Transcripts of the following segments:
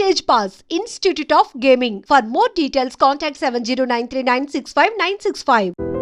Stage Pass, Institute of Gaming. For more details, contact 70939659665.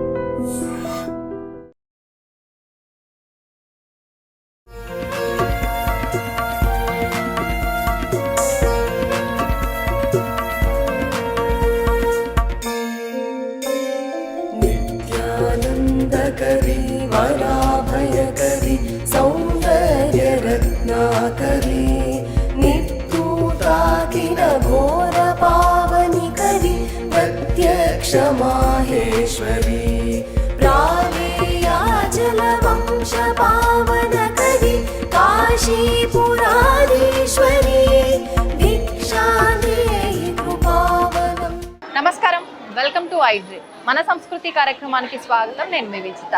Welcome మన సంస్కృతి కార్యక్రమానికి స్వాగతం. నేను మీ విజిత.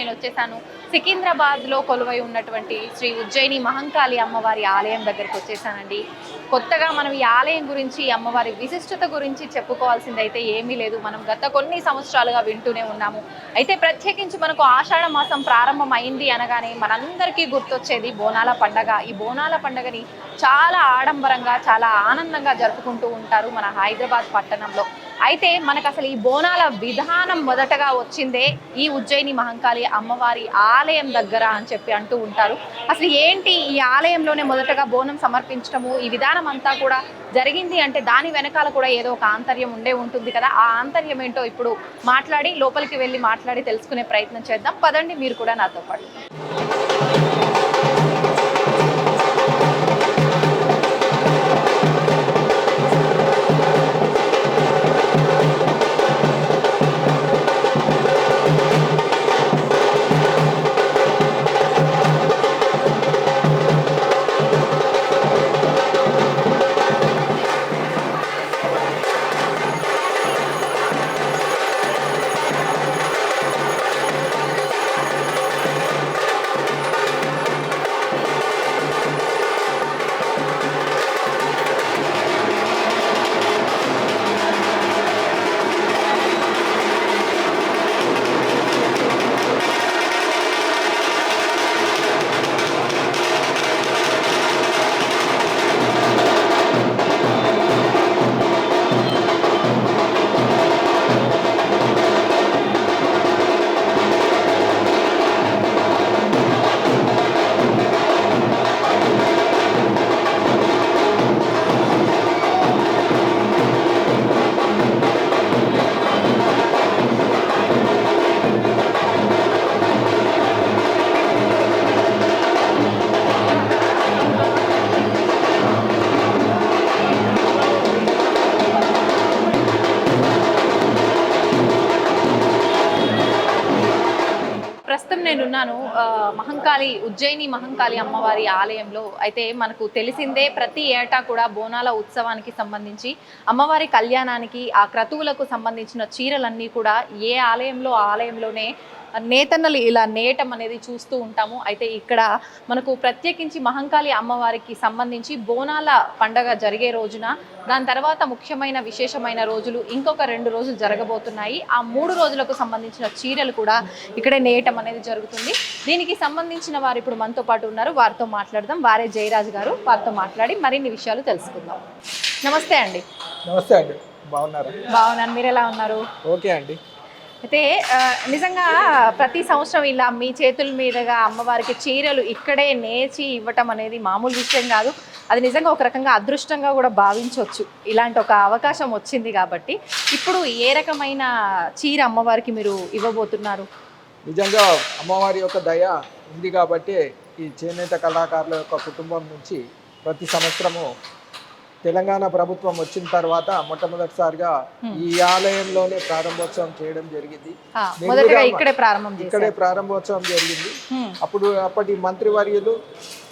నేను వచ్చేసాను. సికింద్రాబాద్లో కొలువై ఉన్నటువంటి శ్రీ ఉజ్జయిని మహంకాళి అమ్మవారి ఆలయం దగ్గరికి వచ్చేసానండి. కొత్తగా మనం ఈ ఆలయం గురించి ఈ అమ్మవారి విశిష్టత గురించి చెప్పుకోవాల్సింది అయితే ఏమీ లేదు. మనం గత కొన్ని సంవత్సరాలుగా వింటూనే ఉన్నాము. అయితే ప్రత్యేకించి మనకు ఆషాఢ మాసం ప్రారంభం అయింది అనగానే మనందరికీ గుర్తొచ్చేది బోనాల పండగ. ఈ బోనాల పండగని చాలా ఆడంబరంగా చాలా ఆనందంగా జరుపుకుంటూ ఉంటారు మన హైదరాబాద్ పట్టణంలో. అయితే మనకు అసలు ఈ బోనాల విధానం మొదటగా వచ్చిందే ఈ ఉజ్జయిని మహంకాళి అమ్మవారి ఆలయం దగ్గర అని చెప్పి అంటూ ఉంటారు. అసలు ఏంటి ఈ ఆలయంలోనే మొదటగా బోనం సమర్పించడము ఈ విధానం అంతా కూడా జరిగింది అంటే దాని వెనకాల కూడా ఏదో ఒక ఆంతర్యం ఉండే ఉంటుంది కదా. ఆ ఆంతర్యం ఏంటో ఇప్పుడు మాట్లాడి లోపలికి వెళ్ళి మాట్లాడి తెలుసుకునే ప్రయత్నం చేద్దాం. పదండి మీరు కూడా నాతో పాటు. మహంకాళి ఉజ్జయిని మహంకాళి అమ్మవారి ఆలయంలో అయితే మనకు తెలిసిందే ప్రతి ఏటా కూడా బోనాల ఉత్సవానికి సంబంధించి అమ్మవారి కళ్యాణానికి ఆ క్రతువులకు సంబంధించిన చీరలన్నీ కూడా ఏ ఆలయంలో ఆ ఆలయంలోనే నేతన్నలు ఇలా నేయటం అనేది చూస్తూ ఉంటాము. అయితే ఇక్కడ మనకు ప్రత్యేకించి మహంకాళి అమ్మవారికి సంబంధించి బోనాల పండగ జరిగే రోజున దాని తర్వాత ముఖ్యమైన విశేషమైన రోజులు ఇంకొక రెండు రోజులు జరగబోతున్నాయి. ఆ మూడు రోజులకు సంబంధించిన చీరలు కూడా ఇక్కడే నేయటం అనేది జరుగుతుంది. దీనికి సంబంధించిన వారు ఇప్పుడు మనతో పాటు ఉన్నారు. వారితో మాట్లాడదాం. వారే జయరాజ్ గారు వారితో మాట్లాడి మరిన్ని విషయాలు తెలుసుకుందాం. నమస్తే అండి. నమస్తే అండి. బాగున్నారా? బాగున్నాను. మీరు ఎలా ఉన్నారు? ఓకే అండి. అయితే నిజంగా ప్రతి సంవత్సరం ఇలా మీ చేతుల మీదుగా అమ్మవారికి చీరలు ఇక్కడే నేచి ఇవ్వటం అనేది మామూలు విషయం కాదు. అది నిజంగా ఒక రకంగా అదృష్టంగా కూడా భావించవచ్చు. ఇలాంటి ఒక అవకాశం వచ్చింది కాబట్టి. ఇప్పుడు ఏ రకమైన చీర అమ్మవారికి మీరు ఇవ్వబోతున్నారు? నిజంగా అమ్మవారి యొక్క దయ ఉంది కాబట్టి ఈ చేనేత కళాకారుల యొక్క కుటుంబం నుంచి ప్రతి సంవత్సరము తెలంగాణ ప్రభుత్వం వచ్చిన తర్వాత మొట్టమొదటిసారిగా ఈ ఆలయంలోనే ప్రారంభోత్సవం చేయడం జరిగింది ఇక్కడే ప్రారంభం ఇక్కడే చేశారు ప్రారంభోత్సవం జరిగింది. అప్పుడు అప్పటి మంత్రివర్యులు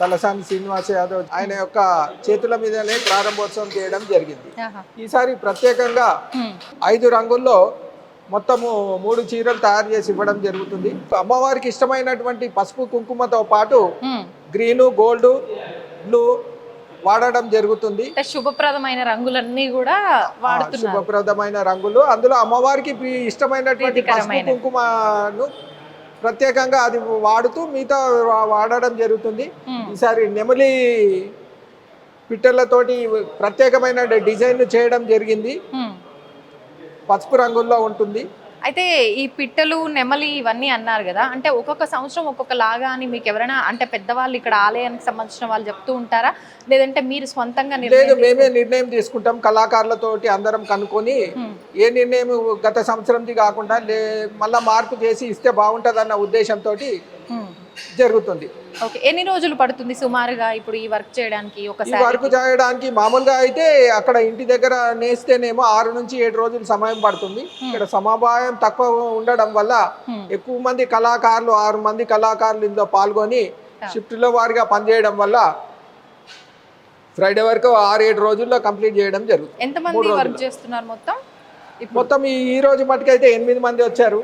తలసాని శ్రీనివాస యాదవ్ ఆయన యొక్క చేతుల మీదనే ప్రారంభోత్సవం చేయడం జరిగింది. ఈసారి ప్రత్యేకంగా. ఐదు రంగుల్లో మొత్తము మూడు చీరలు తయారు చేసి ఇవ్వడం జరుగుతుంది అమ్మవారికి ఇష్టమైనటువంటి పసుపు కుంకుమతో పాటు. గ్రీను గోల్డ్ బ్లూ వాడడం జరుగుతుంది శుభప్రదమైన రంగులన్నీ కూడా వాడుతున్నారు శుభప్రదమైన రంగులు అందులో అమ్మవారికి ఇష్టమైనటువంటి. కుంకుమను ప్రత్యేకంగా అది వాడుతూ మిగతా వాడడం జరుగుతుంది. ఈసారి నెమలి పిట్టలతోటి ప్రత్యేకమైన డిజైన్ చేయడం జరిగింది. పసుపు రంగుల్లో ఉంటుంది అయితే ఈ పిట్టలు నెమలి ఇవన్నీ అన్నారు కదా అంటే ఒక్కొక్క సంవత్సరం ఒక్కొక్క లాగా అని మీకు ఎవరైనా అంటే పెద్దవాళ్ళు ఇక్కడ ఆలయానికి సంబంధించిన వాళ్ళు చెప్తూ ఉంటారా లేదంటే మీరు స్వంతంగా లేదు మేమే నిర్ణయం తీసుకుంటాం కళాకారులతోటి అందరం కనుక్కొని. ఏ నిర్ణయం గత సంవత్సరంది కాకుండా మళ్ళా మార్పు చేసి ఇస్తే బాగుంటుందన్న ఉద్దేశంతో హ్మ్. జరుగుతుంది. ఓకే ఎన్ని రోజులు పడుతుంది సుమారుగా ఇప్పుడు ఈ వర్క్ చేయడానికి ఈ ఒకసారి వర్క్ చేయడానికి మామూలుగా అయితే అక్కడ ఇంటి దగ్గర నేస్తేనేమో ఆరు నుంచి ఏడు రోజులు సమయం పడుతుంది. ఇక్కడ సమవాయం తక్కువ ఉండడం వల్ల. ఎక్కువ మంది కళాకారులు ఆరు మంది కళాకారులు ఇందులో పాల్గొని షిఫ్ట్లో వారిగా పనిచేయడం వల్ల ఫ్రైడే వరకు ఆరు ఏడు రోజుల్లో కంప్లీట్ చేయడం జరుగుతుంది. ఎంతమంది వర్క్ చేస్తున్నారు మొత్తం? మొత్తం ఈ ఈ రోజు మటుకైతే ఎనిమిది మంది వచ్చారు.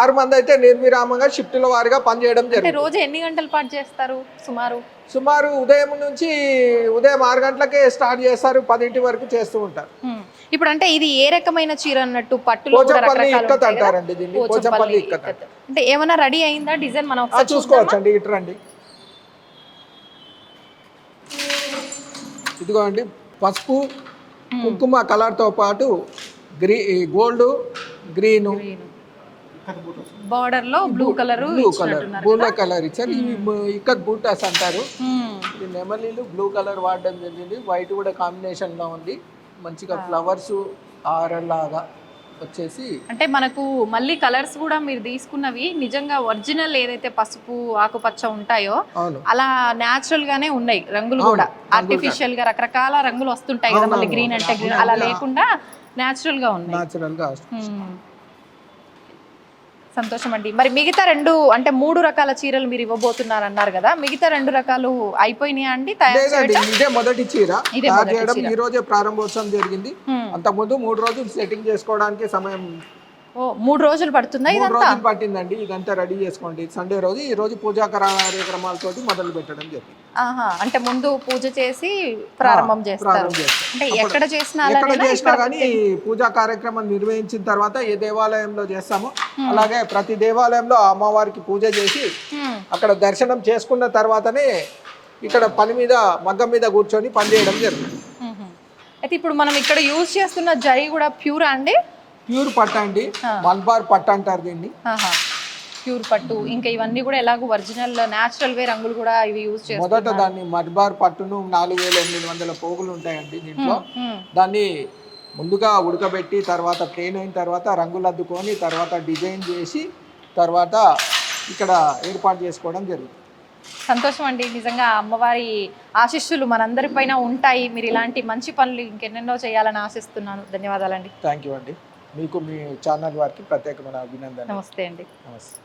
ఆరు మంది అయితే నిర్విరామంగా షిఫ్టుల వారిగా పనిచేయడం అంటే జరుగుతుంది రోజు ఎన్ని గంటల పాటు చేస్తారు సుమారు? సుమారు ఉదయం నుంచి ఉదయం ఆరు గంటలకే స్టార్ట్ చేస్తారు. పదింటి వరకు చేస్తూ ఉంటారు. ఇప్పుడు అంటే ఇది ఏ రకమైన చీర అన్నట్టు పట్టులో కూడా పోచంపల్లి ఇక్కత్? అంటారండి దీన్ని. పోచంపల్లి ఇక్కత్. అంటే ఏమైనా రెడీ అయిందా? డిజైన్ మనం చూసుకోవచ్చు అండి ఇటు రండి. ఇదిగో అండి పసుపు కుంకుమ కలర్తో పాటు గ్రీ గోల్డ్ గ్రీన్. బార్డర్లో blue colour blue colour blue colour ఇచ్చారు. ఇవి ఇక్కత్ బూటాస్ అంటారు. ఇది నెమలీలు బ్లూ కలర్ వాడడం జరిగింది. వైట్ కూడా కాంబినేషన్లో ఉంది. మంచిగా ఫ్లవర్స్ ఆరలాగా వచ్చేసి అంటే మనకు మళ్ళీ కలర్స్ కూడా మీరు తీసుకున్నవి నిజంగా ఒరిజినల్ ఏదైతే పసుపు ఆకుపచ్చ ఉంటాయో అలా న్యాచురల్ గానే ఉన్నాయి రంగులు కూడా. ఆర్టిఫిషియల్గా రకరకాల రంగులు వస్తుంటాయి కదా మళ్ళీ. గ్రీన్ అంటే గ్రీన్ అలా లేకుండా న్యాచురల్గా ఉన్నాయి. న్యాచురల్గా మ్మ్. సంతోషం అండి. మరి మిగతా రెండు అంటే మూడు రకాల చీరలు మీరు ఇవ్వబోతున్నారు అన్నారు కదా మిగతా రెండు రకాలు అయిపోయినాయా అండి? ఇదే మొదటి చీర. తయారు చేయడం. ఈ రోజే ప్రారంభోత్సవం జరిగింది. మ్మ్. అంతకుముందు మూడు రోజులు సెట్టింగ్ చేసుకోవడానికి సమయం మూడు రోజులు పడుతుందా మూడు ఇదంతా రోజులు పట్టిందండి ఇదంతా రెడీ చేసుకోండి సండే రోజు ఈ రోజు పూజా కార్యక్రమాలతోటి మొదలు పెట్టడం జరిగింది ఆహా అంటే ముందు పూజ చేసి ప్రారంభం చేస్తారు ప్రారంభం చేస్తాం. అంటే ఎక్కడ చేసినా ఎక్కడ? చేసినా ఇక్కడ- కానీ పూజా కార్యక్రమం నిర్వహించిన తర్వాత ఏ దేవాలయంలో చేస్తామో అలాగే ప్రతి దేవాలయంలో అమ్మవారికి పూజ చేసి. అక్కడ దర్శనం చేసుకున్న తర్వాతనే ఇక్కడ పని మీద మగ్గం మీద కూర్చొని పని చేయడం జరుగుతుంది మ్మ్. అయితే ఇప్పుడు మనం ఇక్కడ యూజ్ చేస్తున్న జరీ కూడా ప్యూరా అండి ప్యూర్ పట్ట అండి. మల్బార్ పట్ట అంటారు దీన్ని. ప్యూర్ పట్టు. ఇంకా ఇవన్నీ కూడా ఎలాగో ఒరిజినల్ న్యాచురల్ వే రంగులు కూడా ఇవి యూజ్ చేస్తారు మొదట దాన్ని మల్బార్ పట్టును నాలుగు వేల ఎనిమిది వందల పోగులు ఉంటాయండి దీంట్లో. దాన్ని ముందుగా ఉడకబెట్టి తర్వాత ప్లేన్ అయిన తర్వాత రంగులు అద్దుకొని తర్వాత డిజైన్ చేసి తర్వాత ఇక్కడ ఏర్పాటు చేసుకోవడం జరుగుతుంది. సంతోషం అండి. నిజంగా అమ్మవారి ఆశిస్సులు మనందరిపైన ఉంటాయి. మీరు ఇలాంటి మంచి పనులు ఇంకెన్నెన్నో చేయాలని ఆశిస్తున్నాను. ధన్యవాదాలండి. థ్యాంక్ యూ అండి. మీకు మీ ఛానల్ వారికి ప్రత్యేకమైన అభినందనలు. నమస్తే అండి. నమస్తే.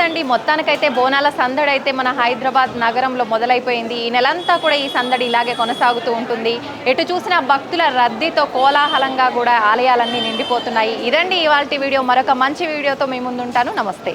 కదండి మొత్తానికైతే బోనాల సందడి అయితే మన హైదరాబాద్ నగరంలో మొదలైపోయింది. ఈ నెలంతా కూడా ఈ సందడి ఇలాగే కొనసాగుతూ ఉంటుంది. ఎటు చూసిన భక్తుల రద్దీతో కోలాహలంగా కూడా ఆలయాలన్నీ నిండిపోతున్నాయి. ఇదండి ఇవాళ వీడియో. మరొక మంచి వీడియోతో మీ ముందుంటాను. నమస్తే.